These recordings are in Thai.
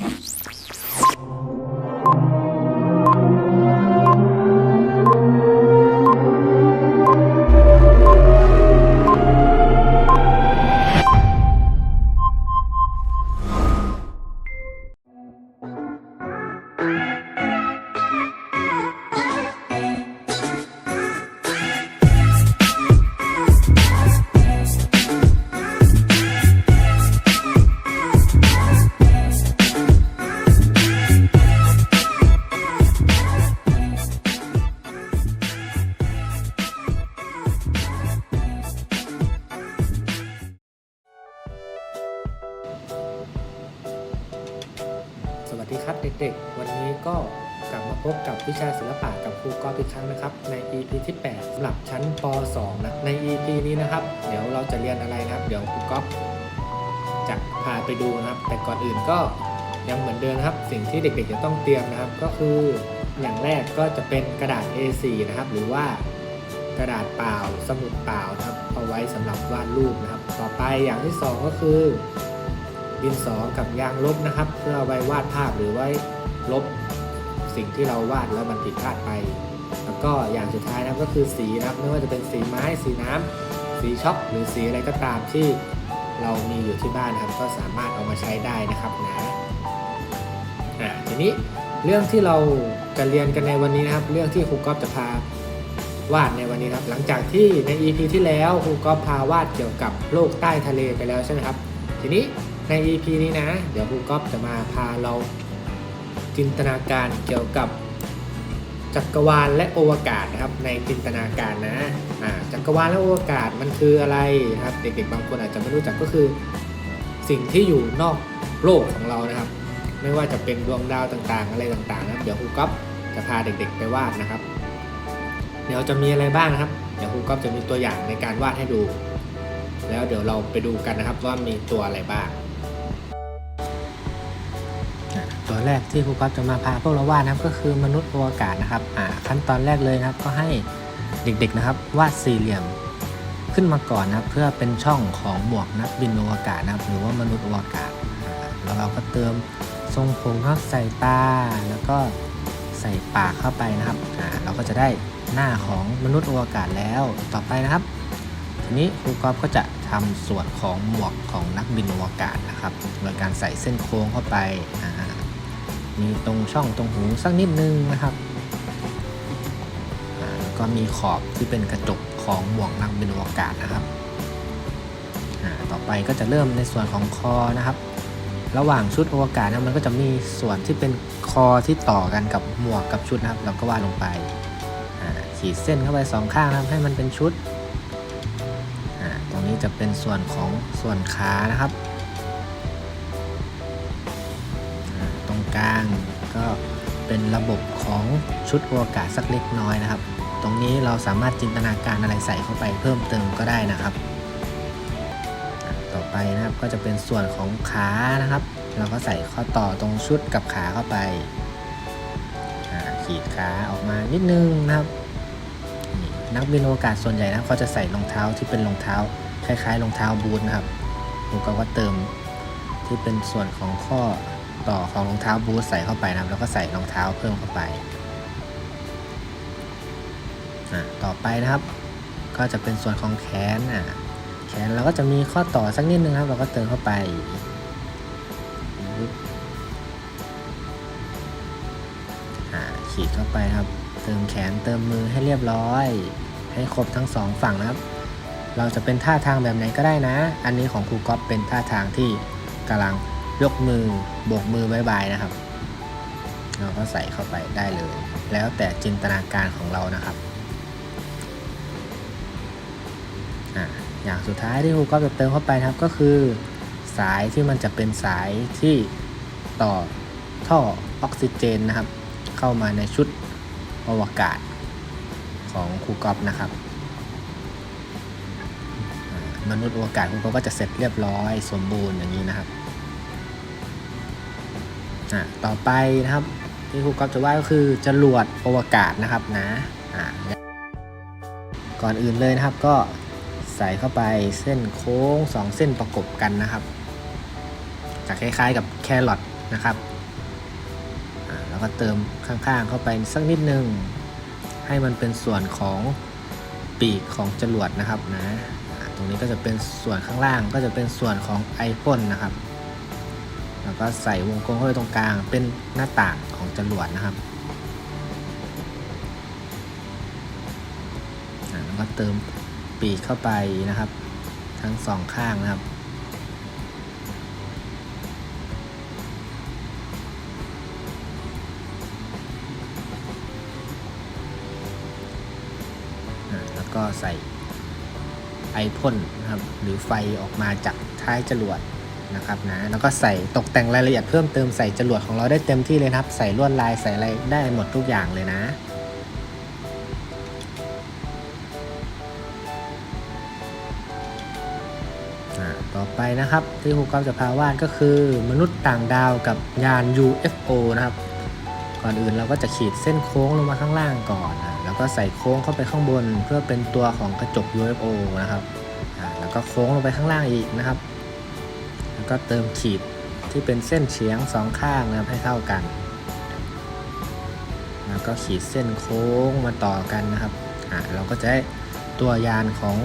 Yes. าไปดูนะครับ แต่ก่อนอื่นก็ยังเหมือนเดิมนะครับ สิ่งที่เด็กๆจะต้องเตรียมนะครับ ก็คืออย่างแรกก็จะเป็นกระดาษ A4 นะครับ หรือว่ากระดาษเปล่าสมุดเปล่านะครับ เอาไว้สำหรับวาดรูปนะครับ ต่อไปอย่างที่สองก็คือดินสอกับยางลบนะครับ เพื่อเอาไว้วาดภาพหรือไว้ลบสิ่งที่เราวาดแล้วมันผิดพลาดไป แล้วก็อย่างสุดท้ายนะครับก็คือสีนะครับไม่ว่าจะเป็นสีไม้ สีน้ำสีช็อกหรือสีอะไรก็ตามที่ เรามีอยู่ที่บ้านนะครับก็สามารถเอามาใช้ได้นะครับนะอ่าทีนี้เรื่องที่เราจะเรียนกันในวันนี้นะครับ เรื่องที่ครูก๊อฟจะพาวาดในวันนี้ครับ หลังจากที่ใน EP ที่แล้วครูก๊อฟพาวาดเกี่ยวกับโลกใต้ทะเลไปแล้วใช่ไหมครับ ทีนี้ใน EP นี้นะ เดี๋ยวครูก๊อฟจะมาพาเราจินตนาการเกี่ยวกับ จักรวาลและโอวกาศนะครับในจินตนาการนะอ่าจักรวาลและโอวกาศมันคืออะไรครับ เด็กๆบางคนอาจจะไม่รู้จักก็คือ สิ่งที่อยู่นอกโลกของเรานะครับ ไม่ว่าจะเป็นดวงดาวต่างๆ อะไรต่างๆนะครับเดี๋ยวครูก๊อฟจะพาเด็กๆไปวาดนะครับ เดี๋ยวจะมีอะไรบ้างนะครับ เดี๋ยวครูก๊อฟจะมีตัวอย่างในการวาดให้ดู แล้วเดี๋ยวเราไปดูกันนะครับว่ามีตัวอะไรบ้าง แรกที่ครูก๊อฟจะมาพาพวกเราวาดนะครับก็คือมนุษย์อวกาศนะครับอ่าขั้นตอนแรกเลยนะครับ ก็ให้เด็กๆนะครับ วาดสี่เหลี่ยมขึ้นมาก่อนนะครับ เพื่อเป็นช่องของหมวกนักบินอวกาศนะครับ หรือว่ามนุษย์อวกาศแล้วเราก็เติมทรงผมครับใส่ตาแล้วก็ใส่ปากเข้าไปนะครับอ่าเราก็จะได้หน้าของมนุษย์อวกาศแล้วต่อไปนะครับทีนี้ครูกอฟก็จะทำส่วนของหมวกของนักบินอวกาศนะครับโดยการใส่เส้นโค้งเข้าไปอ่า มีตรงช่องตรงหูสักนิดนึงนะครับแล้วก็มีขอบที่เป็นกระจกของหมวกนักบินอวกาศนะครับต่อไปก็จะเริ่มในส่วนของคอนะครับ ระหว่างชุดอวกาศนะมันก็จะมีส่วนที่เป็นคอที่ต่อกันกับหมวกกับชุดนะครับ เราก็วาดลงไปขีดเส้นเข้าไปสองข้างนะครับให้มันเป็นชุดตรงนี้จะเป็นส่วนของส่วนขานะครับ กลาง ก็เป็นระบบของชุดอวกาศสักเล็กน้อยนะครับ ตรงนี้เราสามารถจินตนาการอะไรใส่เข้าไปเพิ่มเติมก็ได้นะครับ ต่อไปนะครับก็จะเป็นส่วนของขานะครับ เราก็ใส่ข้อต่อตรงชุดกับขาเข้าไปขีดขาออกมานิดนึงนะครับ นักบินอวกาศส่วนใหญ่นะเขาจะใส่รองเท้าที่เป็นรองเท้า คล้ายๆรองเท้าบูทนะครับผมก็ก็เติมที่เป็นส่วนของข้อ ต่อของรองเท้าบูทใส่เข้าไปนะครับแล้วก็ใส่รองเท้าเพิ่มเข้าไปอะต่อไปนะครับ ก็จะเป็นส่วนของแขนอะแขนเราก็จะมีข้อต่อสักนิดนึงครับ เราก็เติมเข้าไปอะขีดเข้าไปครับ เติมแขนเติมมือให้เรียบร้อย ให้ครบทั้งสองฝั่งนะครับ เราจะเป็นท่าทางแบบไหนก็ได้นะ อันนี้ของครูก๊อฟเป็นท่าทางที่กำลัง ยกมือโบกมือบายบายนะครับ เราก็ใส่เข้าไปได้เลย แล้วแต่จินตนาการของเรานะครับอะอย่างสุดท้ายที่ครูก๊อฟจะเติมเข้าไปนะครับก็คือ สายที่มันจะเป็นสายที่ต่อท่อออกซิเจนนะครับ เข้ามาในชุดอวกาศของครูกอฟนะครับมนุษย์อวกาศครูกอฟก็จะเสร็จเรียบร้อยสมบูรณ์อย่างนี้นะครับ อ่าต่อไปนะครับที่ครูกอฟจะว่าก็คือจรวดอวกาศนะครับนะอ่าก่อนอื่นเลยนะครับก็ใส่เข้าไปเส้นโค้งสองเส้นประกบกันนะครับจะคล้ายๆกับแครอทนะครับแล้วก็เติมข้างๆเข้าไปสักนิดนึง ให้มันเป็นส่วนของปีกของจรวดนะครับนะอ่าตรงนี้ก็จะเป็นส่วนข้างล่างก็จะเป็นส่วนของไอพ่นนะครับ แล้วก็ใส่วงกลมเข้าไปตรงกลาง เป็นหน้าต่างของจรวดนะครับแล้วก็เติมปีกเข้าไปนะครับ ทั้งสองข้างนะครับแล้วก็ใส่ไอพ่นนะครับหรือไฟออกมาจากท้ายจรวด นะครับนะแล้วก็ใส่ตกแต่งรายละเอียดเพิ่มเติมใส่จรวดของเราได้เต็มที่เลยนะครับ ใส่ลวดลายใส่อะไรได้หมดทุกอย่างเลยนะต่อไปนะครับที่ครูก๊อฟจะพาวาดก็คือ มนุษย์ต่างดาวกับยาน UFO นะครับ ก่อนอื่นเราก็จะขีดเส้นโค้งลงมาข้างล่างก่อนนะแล้วก็ใส่โค้งเข้าไปข้างบน เพื่อเป็นตัวของกระจก UFO นะครับแล้วก็โค้งลงไปข้างล่างอีกนะครับ ก็เติมขีดที่เป็นเส้นเฉียงสองข้างนะครับให้เท่ากัน แล้วก็ขีดเส้นโค้งมาต่อกันนะครับอ่าเราก็จะได้ตัวยานของ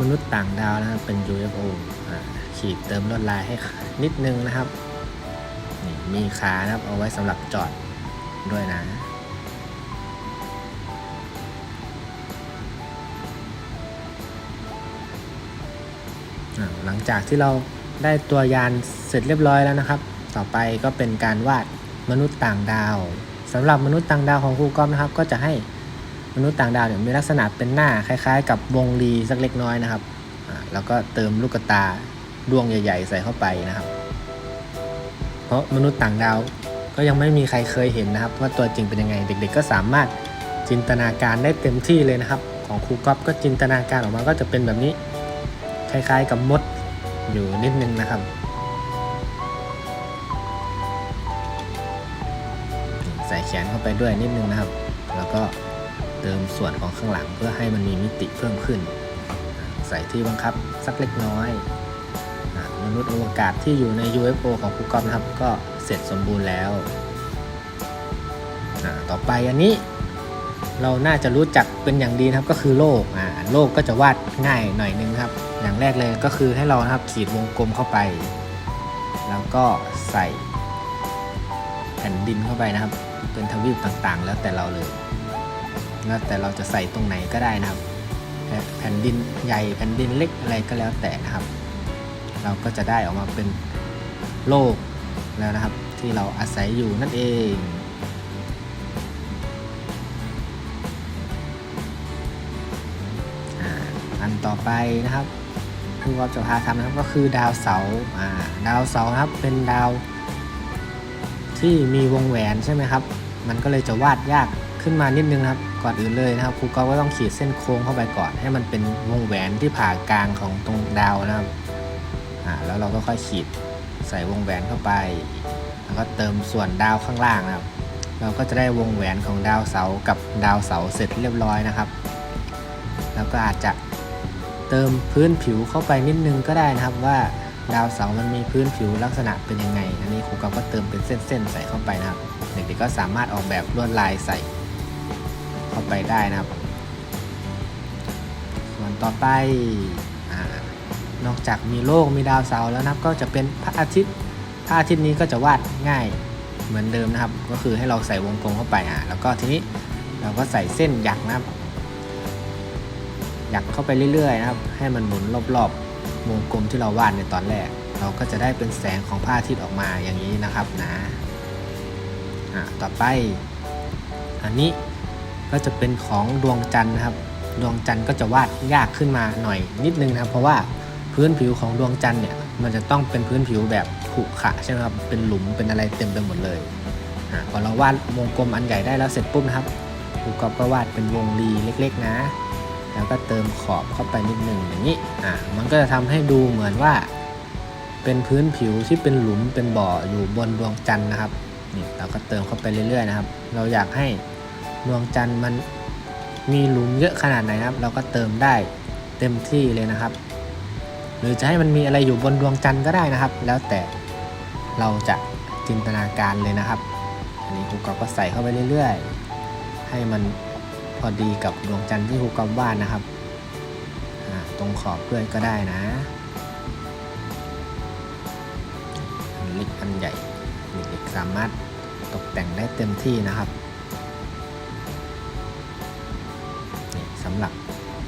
มนุษย์ต่างดาวนะครับเป็น UFO อ่าขีดเติมลวดลายให้นิดนึงนะครับนี่มีขานะครับเอาไว้สำหรับจอดด้วยนะ หลังจากที่เราได้ตัวยานเสร็จเรียบร้อยแล้วนะครับ ต่อไปก็เป็นการวาดมนุษย์ต่างดาวสำหรับมนุษย์ต่างดาวของครูกอมนะครับ ก็จะให้มนุษย์ต่างดาวเนี่ยมีลักษณะเป็นหน้าคล้ายๆ กับวงรีสักเล็กน้อยนะครับแล้วก็เติมลูกตาดวงใหญ่ ๆ ใส่เข้าไปนะครับ เพราะมนุษย์ต่างดาวก็ยังไม่มีใครเคยเห็นนะครับ ว่าตัวจริงเป็นยังไงเด็ก ๆ ก็สามารถจินตนาการได้เต็มที่เลยนะครับ ของครูก๊อฟก็จินตนาการออกมาก็จะเป็นแบบนี้ คล้ายๆ กับมด อยู่นิดนึงนะครับ ใส่แขนเข้าไปด้วยนิดนึงนะครับ แล้วก็เติมส่วนของข้างหลังเพื่อให้มันมีมิติเพิ่มขึ้น ใส่ที่บังคับสักเล็กน้อยมนุษย์อวกาศที่อยู่ใน UFO ของครูกอฟนะครับ ก็เสร็จสมบูรณ์แล้ว ต่อไปอันนี้เราน่าจะรู้จักเป็นอย่างดีนะครับก็คือโลกอ่า โลกก็จะวาดง่ายหน่อยนึงครับ อย่างแรกเลยก็คือให้เรานะครับขีดวงกลมเข้าไป แล้วก็ใส่แผ่นดินเข้าไปนะครับ เป็นทวีปต่างๆ แล้วแต่เราเลยแล้วแต่เราจะใส่ตรงไหนก็ได้นะครับ แผ่นดินใหญ่แผ่นดินเล็กอะไรก็แล้วแต่นะครับ เราก็จะได้ออกมาเป็นโลกแล้วนะครับ ที่เราอาศัยอยู่นั่นเอง อันต่อไปนะครับที่ว่าจะพาทำนะครับก็คือดาวเสาร์อ่าดาวเสาร์ครับเป็นดาว ที่มีวงแหวนใช่ไหมครับ มันก็เลยจะวาดยากขึ้นมานิดนึงครับ ก่อนอื่นเลยนะครับครูก็ก็ต้องขีดเส้นโค้งเข้าไปก่อน ให้มันเป็นวงแหวนที่ผ่ากลางของตรงดาวนะครับอ่าแล้วเราก็ค่อยขีดใส่วงแหวนเข้าไป แล้วก็เติมส่วนดาวข้างล่างนะครับ เราก็จะได้วงแหวนของดาวเสากับดาวเสาร์เสร็จเรียบร้อยนะครับ แล้วก็อาจจะ เติมพื้นผิวเข้าไปนิดนึงก็ได้นะครับว่าดาวเสาร์มันมีพื้นผิวลักษณะเป็นยังไง อันนี้ครูกอฟก็เติมเป็นเส้นๆใส่เข้าไปนะครับ เด็กๆก็สามารถออกแบบลวดลายใส่เข้าไปได้นะครับ ส่วนต่อไปอนอกจากมีโลกมีดาวเสาร์แล้วนะครับ ก็จะเป็นพระอาทิตย์ พระอาทิตย์นี้ก็จะวาดง่ายเหมือนเดิมนะครับ ก็คือให้เราใส่วงกลมเข้าไปอะแล้วก็ทีนี้เราก็ใส่เส้นหยักนะครับ ยักเข้าไปเรื่อยๆนะครับ ให้มันหมุนรอบๆวงกลมที่เราวาดในตอนแรก เราก็จะได้เป็นแสงของพระอาทิตย์ออกมาอย่างนี้นะครับนะอะต่อไป อันนี้ก็จะเป็นของดวงจันทร์นะครับ ดวงจันทร์ก็จะวาดยากขึ้นมาหน่อยนิดนึงนะครับ เพราะว่าพื้นผิวของดวงจันทร์เนี่ยมันจะต้องเป็นพื้นผิวแบบขรุขระใช่ไหมครับเป็นหลุมเป็นอะไรเต็มไปหมดเลยพอเราวาดวงกลมอันใหญ่ได้แล้วเสร็จปุ๊บนะครับครูกอบก็วาดเป็นวงรีเล็ก ๆ นะ แล้วก็เติมขอบเข้าไปนิดหนึ่งอย่างนี้อ่ามันก็จะทำให้ดูเหมือนว่า เป็นพื้นผิวที่เป็นหลุมเป็นบ่ออยู่บนดวงจันทร์นะครับนี่เราก็เติมเข้าไปเรื่อยๆนะครับ เราอยากให้ดวงจันทร์มันมีหลุมเยอะขนาดไหนครับ เราก็เติมได้เต็มที่เลยนะครับ หรือจะให้มันมีอะไรอยู่บนดวงจันทร์ก็ได้นะครับ แล้วแต่เราจะจินตนาการเลยนะครับ อันนี้ครูกอก็ใส่เข้าไปเรื่อย ๆ ให้มัน พอดีกับดวงจันทร์ที่ครูกอฟวาดนะครับ ตรงขอบด้วยก็ได้นะอันเล็กอันใหญ่เด็กๆสามารถตกแต่งได้เต็มที่นะครับนี่สำหรับ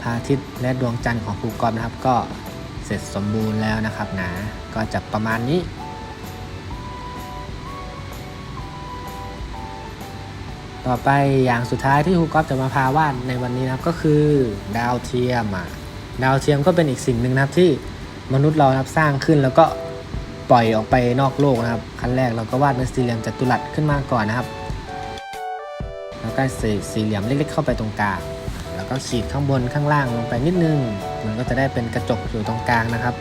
พระอาทิตย์และดวงจันทร์ของครูกอฟนะครับ ก็เสร็จสมบูรณ์แล้วนะครับนะก็จะประมาณนี้ ต่อไปอย่างสุดท้ายที่ครูก๊อฟจะมาพาวาดในวันนี้นะครับก็คือดาวเทียมอะดาวเทียมก็เป็นอีกสิ่งหนึ่งนะครับที่มนุษย์เรานะครับสร้างขึ้นแล้วก็ปล่อยออกไปนอกโลกนะครับขั้นแรกเราก็วาดเป็นสี่เหลี่ยมจัตุรัสขึ้นมาก่อนนะครับ แล้วก็ใส่สี่เหลี่ยมเล็กๆเข้าไปตรงกลางแล้วก็ขีดข้างบนข้างล่างลงไปนิดนึง มันก็จะได้เป็นกระจกอยู่ตรงกลางนะครับ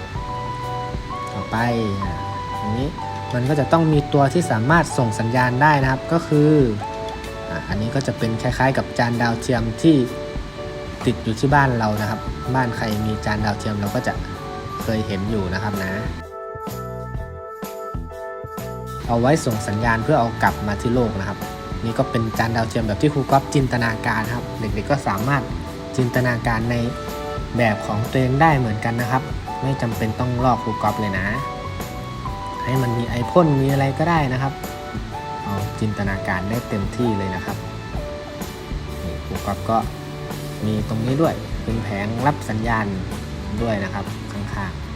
ต่อไปอะอย่างนี้มันก็จะต้องมีตัวที่สามารถส่งสัญญาณได้นะครับก็คือ อันนี้ก็จะเป็นคล้ายๆ กับจานดาวเทียมที่ติดอยู่ที่บ้านเรานะครับ บ้านใครมีจานดาวเทียมเราก็จะเคยเห็นอยู่นะครับนะ เอาไว้ส่งสัญญาณเพื่อเอากลับมาที่โลกนะครับ นี่ก็เป็นจานดาวเทียมแบบที่ครูก๊อฟจินตนาการครับ เด็กๆก็สามารถจินตนาการในแบบของตัวเองได้เหมือนกันนะครับ ไม่จำเป็นต้องลอกครูก๊อฟเลยนะ ให้มันมีไอพ่นมีอะไรก็ได้นะครับ จินตนาการได้เต็มที่เลยนะครับนี่ครูก๊อฟก็มีตรงนี้ด้วยเป็นแผงรับสัญญาณด้วยนะครับข้างๆ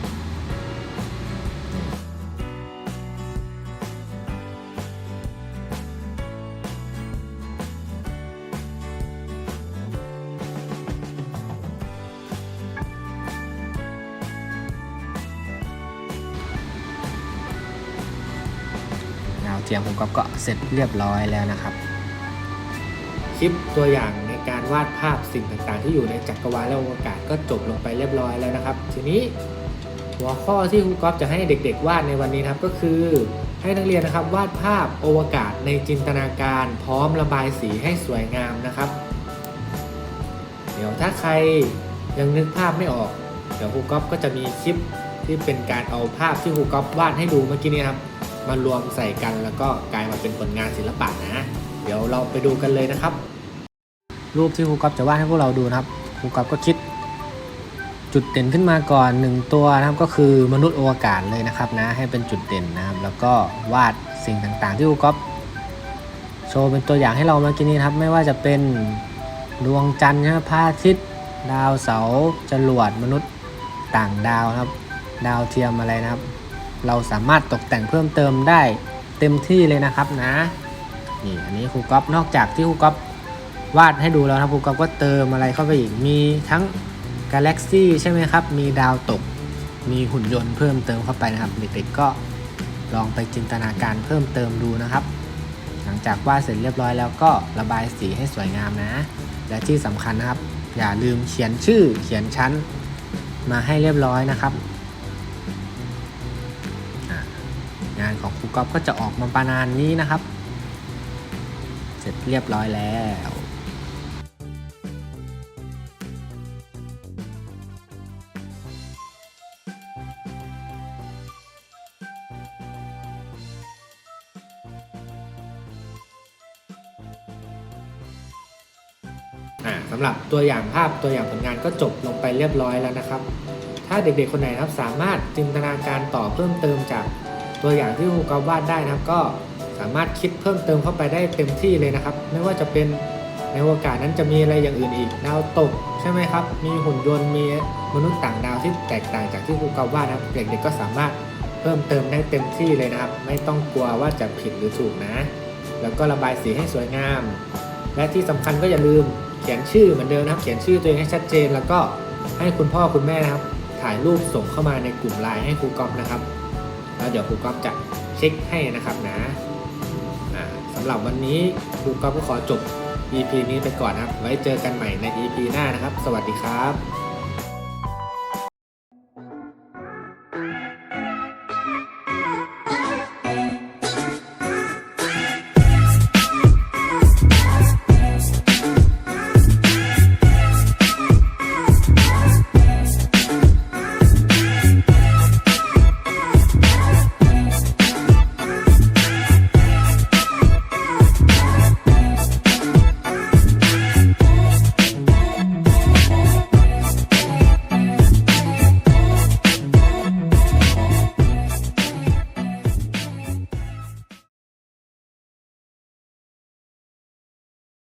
เทียมครูก๊อฟก็เสร็จเรียบร้อยแล้วนะครับ คลิปตัวอย่างในการวาดภาพสิ่งต่างๆ ที่อยู่ในจักรวาลและอวกาศก็จบลงไปเรียบร้อยแล้วนะครับ ทีนี้หัวข้อที่ครูก๊อฟจะให้เด็ก ๆ วาดในวันนี้นะครับก็คือให้นักเรียนนะครับวาดภาพอวกาศในจินตนาการพร้อมระบายสีให้สวยงามนะครับ เดี๋ยวถ้าใครยังนึกภาพไม่ออก เดี๋ยวครูก๊อฟก็จะมีคลิปที่เป็นการเอาภาพที่ครูก๊อฟวาดให้ดูเมื่อกี้นี้ครับ มารวมใส่กันแล้วก็กลายมาเป็นผลงานศิลปะนะ เดี๋ยวเราไปดูกันเลยนะครับ รูปที่ครูก๊อฟจะวาดให้พวกเราดูนะครับครูก๊อฟก็คิด จุดเด่นขึ้นมาก่อนหนึ่งตัวนะครับก็คือมนุษย์อวกาศเลยนะครับนะให้เป็นจุดเด่นนะครับ แล้วก็วาดสิ่งต่างๆ ที่ครูก๊อฟโชว์เป็นตัวอย่างให้เราเมื่อกี้นี้ครับ ไม่ว่าจะเป็นดวงจันทร์นะพระอาทิตย์ ดาวเสาร์จรวดมนุษย์ต่างดาวนะครับ ดาวเทียมอะไรนะครับ เราสามารถตกแต่งเพิ่มเติมได้เต็มที่เลยนะครับนะนี่อันนี้ครูก๊อฟนอกจากที่ครูก๊อฟวาดให้ดูแล้วนะครูก๊อฟก็เติมอะไรเข้าไปอีกมีทั้งกาแล็กซี่ใช่ไหมครับ มีดาวตก มีหุ่นยนต์เพิ่มเติมเข้าไปนะครับเด็กๆก็ลองไปจินตนาการเพิ่มเติมดูนะครับ หลังจากวาดเสร็จเรียบร้อยแล้วก็ระบายสีให้สวยงามนะ และที่สำคัญนะครับ อย่าลืมเขียนชื่อเขียนชั้นมาให้เรียบร้อยนะครับ งานของครูก๊อฟก็จะออกมาประมาณนี้นะครับ เสร็จเรียบร้อยแล้วสำหรับตัวอย่างภาพตัวอย่างผลงานก็จบลงไปเรียบร้อยแล้วนะครับ ถ้าเด็กๆคนไหนครับสามารถจินตนาการต่อเพิ่มเติมจาก ตัวอย่างที่ครูกอฟวาดได้นะครับ ก็สามารถคิดเพิ่มเติมเข้าไปได้เต็มที่เลยนะครับ ไม่ว่าจะเป็นในโอกาสนั้นจะมีอะไรอย่างอื่นอีก ดาวตกใช่ไหมครับ มีหุ่นยนต์มีมนุษย์ต่างดาวที่แตกต่างจากที่ครูกอฟวาดนะครับ เด็กๆก็สามารถเพิ่มเติมได้เต็มที่เลยนะครับ ไม่ต้องกลัวว่าจะผิดหรือถูกนะ แล้วก็ระบายสีให้สวยงาม และที่สำคัญก็อย่าลืมเขียนชื่อเหมือนเดิมนะครับ เขียนชื่อตัวเองให้ชัดเจน แล้วก็ให้คุณพ่อคุณแม่นะครับ ถ่ายรูปส่งเข้ามาในกลุ่มไลน์ให้ครูก๊อฟนะครับ แล้วเดี๋ยวครูก๊อฟจะเช็คให้นะครับนะสำหรับวันนี้ครูก๊อฟก็ขอจบ EP นี้ไปก่อนนะครับ ไว้เจอกันใหม่ใน EP หน้านะครับ สวัสดีครับ